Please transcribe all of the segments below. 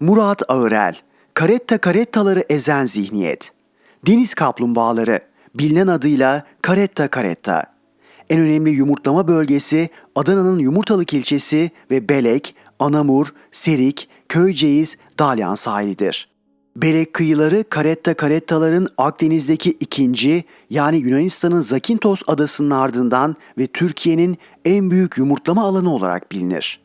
Murat Ağırel, karetta karettaları ezen zihniyet. Deniz kaplumbağaları, bilinen adıyla karetta karetta. En önemli yumurtlama bölgesi Adana'nın Yumurtalık ilçesi ve Belek, Anamur, Serik, Köyceğiz, Dalyan sahilidir. Belek kıyıları karetta karettaların Akdeniz'deki ikinci yani Yunanistan'ın Zakynthos adasının ardından ve Türkiye'nin en büyük yumurtlama alanı olarak bilinir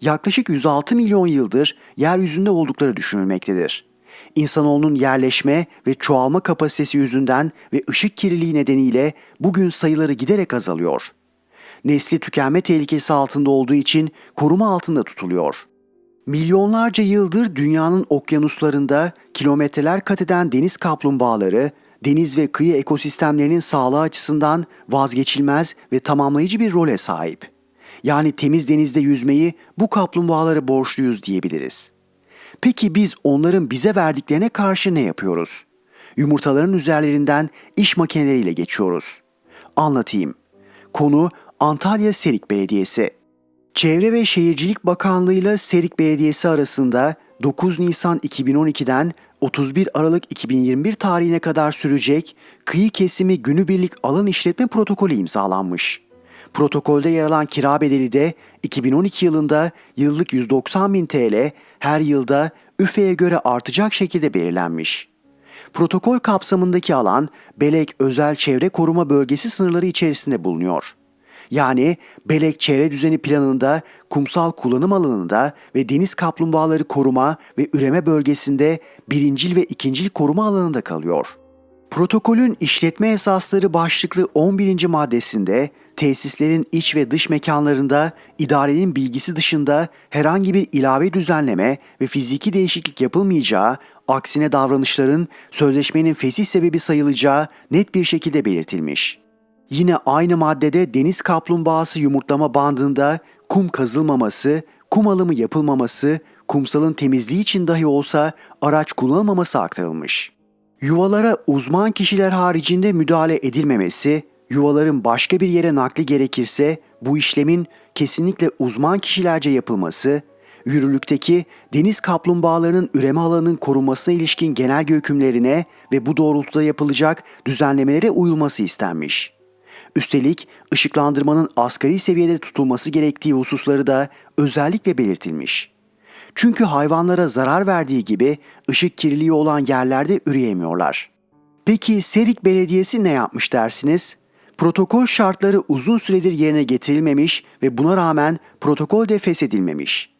yaklaşık 106 milyon yıldır yeryüzünde oldukları düşünülmektedir. İnsanoğlunun yerleşme ve çoğalma kapasitesi yüzünden ve ışık kirliliği nedeniyle bugün sayıları giderek azalıyor. Nesli tükenme tehlikesi altında olduğu için koruma altında tutuluyor. Milyonlarca yıldır dünyanın okyanuslarında kilometreler kat eden deniz kaplumbağaları, deniz ve kıyı ekosistemlerinin sağlığı açısından vazgeçilmez ve tamamlayıcı bir role sahip. Yani temiz denizde yüzmeyi bu kaplumbağalara borçluyuz diyebiliriz. Peki biz onların bize verdiklerine karşı ne yapıyoruz? Yumurtaların üzerlerinden iş makineleriyle geçiyoruz. Anlatayım. Konu Antalya Serik Belediyesi. Çevre ve Şehircilik Bakanlığı ile Serik Belediyesi arasında 9 Nisan 2012'den 31 Aralık 2021 tarihine kadar sürecek kıyı kesimi günübirlik alan işletme protokolü imzalanmış. Protokolde yer alan kira bedeli de 2012 yılında yıllık 190 bin TL her yılda üfeye göre artacak şekilde belirlenmiş. Protokol kapsamındaki alan Belek Özel Çevre Koruma Bölgesi sınırları içerisinde bulunuyor. Yani Belek Çevre Düzeni Planı'nda kumsal kullanım alanında ve deniz kaplumbağaları koruma ve üreme bölgesinde birincil ve ikincil koruma alanında kalıyor. Protokolün işletme esasları başlıklı 11. maddesinde tesislerin iç ve dış mekanlarında idarenin bilgisi dışında herhangi bir ilave düzenleme ve fiziki değişiklik yapılmayacağı, aksine davranışların sözleşmenin fesih sebebi sayılacağı net bir şekilde belirtilmiş. Yine aynı maddede deniz kaplumbağası yumurtlama bandında kum kazılmaması, kum alımı yapılmaması, kumsalın temizliği için dahi olsa araç kullanılmaması aktarılmış. Yuvalara uzman kişiler haricinde müdahale edilmemesi, yuvaların başka bir yere nakli gerekirse bu işlemin kesinlikle uzman kişilerce yapılması, yürürlükteki deniz kaplumbağalarının üreme alanının korunmasına ilişkin genel hükümlerine ve bu doğrultuda yapılacak düzenlemelere uyulması istenmiş. Üstelik ışıklandırmanın asgari seviyede tutulması gerektiği hususları da özellikle belirtilmiş. Çünkü hayvanlara zarar verdiği gibi ışık kirliliği olan yerlerde üreyemiyorlar. Peki Serik Belediyesi ne yapmış dersiniz? Protokol şartları uzun süredir yerine getirilmemiş ve buna rağmen protokol de feshedilmemiş.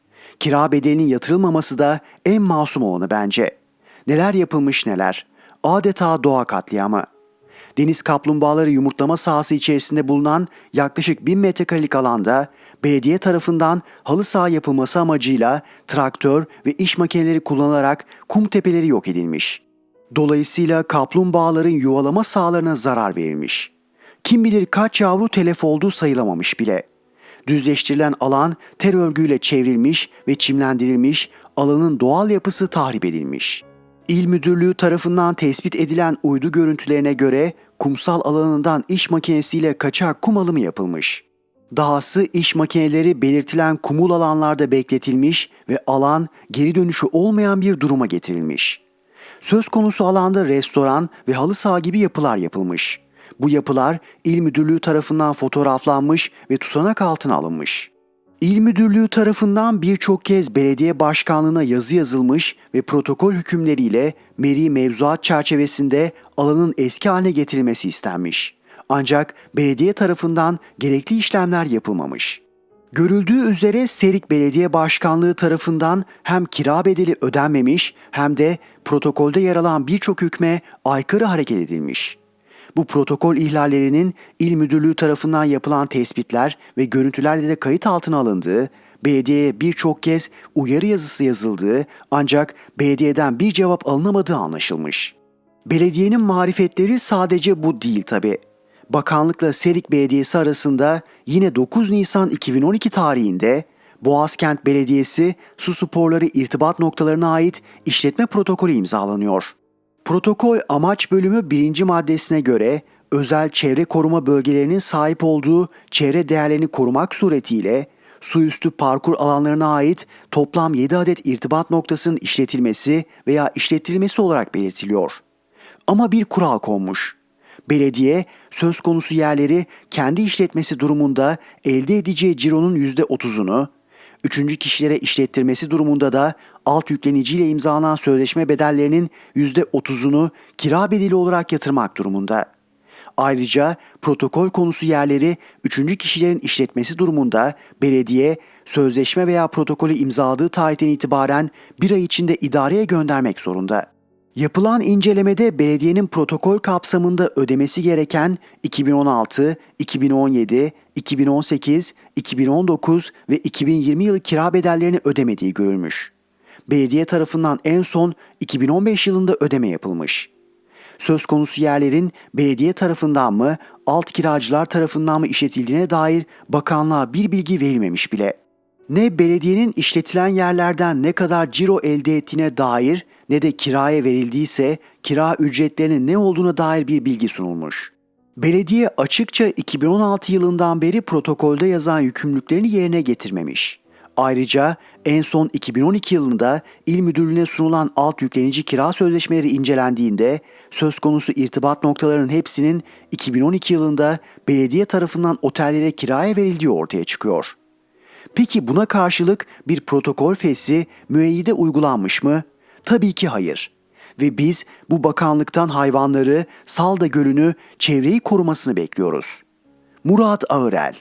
Kira bedelinin yatırılmaması da en masum olanı bence. Neler yapılmış neler. Adeta doğa katliamı. Deniz kaplumbağaları yumurtlama sahası içerisinde bulunan yaklaşık 1000 metrekarelik alanda belediye tarafından halı saha yapılması amacıyla traktör ve iş makineleri kullanılarak kum tepeleri yok edilmiş. Dolayısıyla kaplumbağaların yuvalama sahalarına zarar verilmiş. Kim bilir kaç yavru telef olduğu sayılamamış bile. Düzleştirilen alan ter örgüyle çevrilmiş ve çimlendirilmiş, alanın doğal yapısı tahrip edilmiş. İl Müdürlüğü tarafından tespit edilen uydu görüntülerine göre kumsal alanından iş makinesiyle kaçak kum alımı yapılmış. Dahası iş makineleri belirtilen kumul alanlarda bekletilmiş ve alan geri dönüşü olmayan bir duruma getirilmiş. Söz konusu alanda restoran ve halı saha gibi yapılar yapılmış. Bu yapılar il müdürlüğü tarafından fotoğraflanmış ve tutanak altına alınmış. İl Müdürlüğü tarafından birçok kez belediye başkanlığına yazı yazılmış ve protokol hükümleriyle meri mevzuat çerçevesinde alanın eski haline getirilmesi istenmiş. Ancak belediye tarafından gerekli işlemler yapılmamış. Görüldüğü üzere Serik Belediye Başkanlığı tarafından hem kira bedeli ödenmemiş hem de protokolde yer alan birçok hükme aykırı hareket edilmiş. Bu protokol ihlallerinin il müdürlüğü tarafından yapılan tespitler ve görüntülerle de kayıt altına alındığı, belediyeye birçok kez uyarı yazısı yazıldığı ancak belediyeden bir cevap alınamadığı anlaşılmış. Belediyenin marifetleri sadece bu değil tabi. Bakanlıkla Serik Belediyesi arasında yine 9 Nisan 2012 tarihinde Boğazkent Belediyesi su sporları irtibat noktalarına ait işletme protokolü imzalanıyor. Protokol amaç bölümü birinci maddesine göre özel çevre koruma bölgelerinin sahip olduğu çevre değerlerini korumak suretiyle su üstü parkur alanlarına ait toplam 7 adet irtibat noktasının işletilmesi veya işlettirilmesi olarak belirtiliyor. Ama bir kural konmuş. Belediye söz konusu yerleri kendi işletmesi durumunda elde edeceği cironun %30'unu, üçüncü kişilere işlettirmesi durumunda da alt yükleniciyle imzalanan sözleşme bedellerinin %30'unu kira bedeli olarak yatırmak durumunda. Ayrıca protokol konusu yerleri üçüncü kişilerin işletmesi durumunda belediye sözleşme veya protokolü imzaladığı tarihten itibaren bir ay içinde idareye göndermek zorunda. Yapılan incelemede belediyenin protokol kapsamında ödemesi gereken 2016, 2017, 2018, 2019 ve 2020 yılı kira bedellerini ödemediği görülmüş. Belediye tarafından en son 2015 yılında ödeme yapılmış. Söz konusu yerlerin belediye tarafından mı, alt kiracılar tarafından mı işletildiğine dair bakanlığa bir bilgi verilmemiş bile. Ne belediyenin işletilen yerlerden ne kadar ciro elde ettiğine dair ne de kiraya verildiyse kira ücretlerinin ne olduğuna dair bir bilgi sunulmuş. Belediye açıkça 2016 yılından beri protokolde yazan yükümlülüklerini yerine getirmemiş. Ayrıca en son 2012 yılında il müdürlüğüne sunulan alt yüklenici kira sözleşmeleri incelendiğinde söz konusu irtibat noktalarının hepsinin 2012 yılında belediye tarafından otellere kiraya verildiği ortaya çıkıyor. Peki buna karşılık bir protokol fesli müeyyide uygulanmış mı? Tabii ki hayır. Ve biz bu bakanlıktan hayvanları, Salda Gölü'nü, çevreyi korumasını bekliyoruz. Murat Ağırel